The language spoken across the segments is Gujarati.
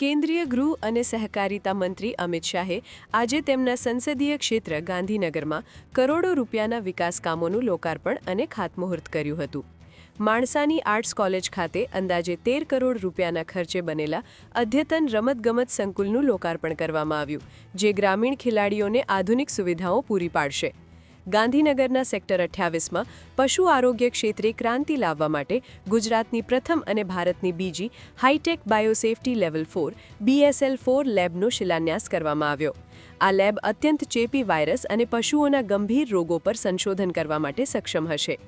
કેન્દ્રીય ગૃહ અને સહકારિતા મંત્રી અમિત શાહે આજે તેમના સંસદીય ક્ષેત્ર ગાંધીનગરમાં કરોડો રૂપિયાના વિકાસ કામોનું લોકાર્પણ અને ખાતમુહૂર્ત કર્યું હતું. માણસાની આર્ટ્સ કોલેજ ખાતે અંદાજે તેર કરોડ રૂપિયાના ખર્ચે બનેલા અદ્યતન રમતગમત સંકુલનું લોકાર્પણ કરવામાં આવ્યું, જે ગ્રામીણ ખેલાડીઓને આધુનિક સુવિધાઓ પૂરી પાડશે. ગાંધીનગરના સેક્ટર અઠ્યાવીસમાં પશુ આરોગ્ય ક્ષેત્રે ક્રાંતિ લાવવા માટે ગુજરાતની પ્રથમ અને ભારતની બીજી high tech biosafety level four BSL four લેબનો શિલાન્યાસ કરવામાં આવ્યો. આ લેબ અત્યંત ચેપી વાયરસ અને પશુઓના ગંભીર રોગો પર સંશોધન કરવા માટે સક્ષમ હશે.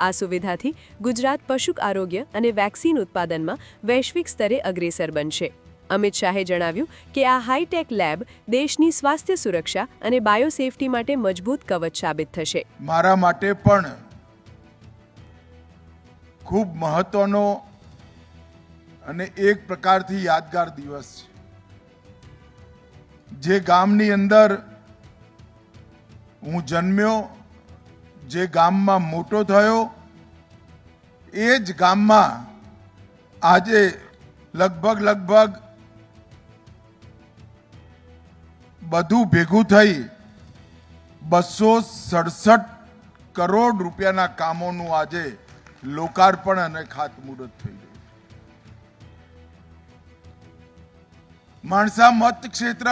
આ સુવિધાથી ગુજરાત પશુ આરોગ્ય અને વેક્સિન ઉત્પાદનમાં વૈશ્વિક સ્તરે અગ્રેસર બનશે. અમિત શાહે જણાવ્યું કે આ હાઈટેક લેબ દેશની સ્વાસ્થ્ય સુરક્ષા અને બાયોસેફટી માટે મજબૂત કવચ સાબિત થશે. મારા માટે પણ ખૂબ મહત્વનો અને એક પ્રકારથી યાદગાર દિવસ છે. જે ગામની અંદર હું જન્મ્યો, જે ગામમાં મોટો થયો, એ જ ગામમાં આજે લગભગ લગભગ બધું ભેગું થઈ બસો સડસઠ કરોડ રૂપિયાના કામોનું આજે લોકાર્પણ અને ખાતમુહૂર્ત થઈ ગયું. માણસા મત ક્ષેત્ર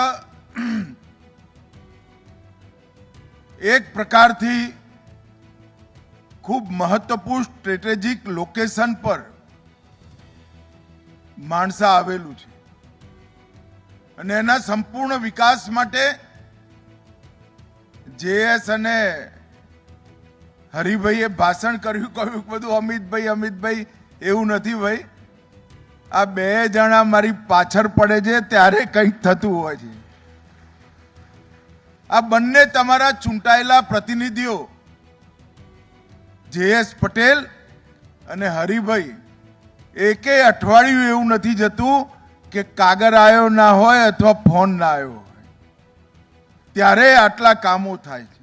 એક પ્રકારથી ખૂબ મહત્વપૂર્ણ સ્ટ્રેટેજિક લોકેશન પર માણસા આવેલું છે. અને એના સંપૂર્ણ વિકાસ માટે જેએસ અને હરિભાઈએ ભાષણ કર્યું, કહ્યું બધું અમિતભાઈ અમિતભાઈ, એવું નથી ભાઈ. આ બે જણા મારી પાછળ પડે છે, ત્યારે કંઈક થતું હોય છે. આ બંને તમારા ચૂંટાયેલા પ્રતિનિધિઓ, જેએસ પટેલ અને હરિભાઈ, એકે અઠવાડિયું એવું નથી જતું કે કાગર આવ્યો ના હોય અથવા ફોન ના આવ્યો હોય, ત્યારે આટલા કામો થાય છે.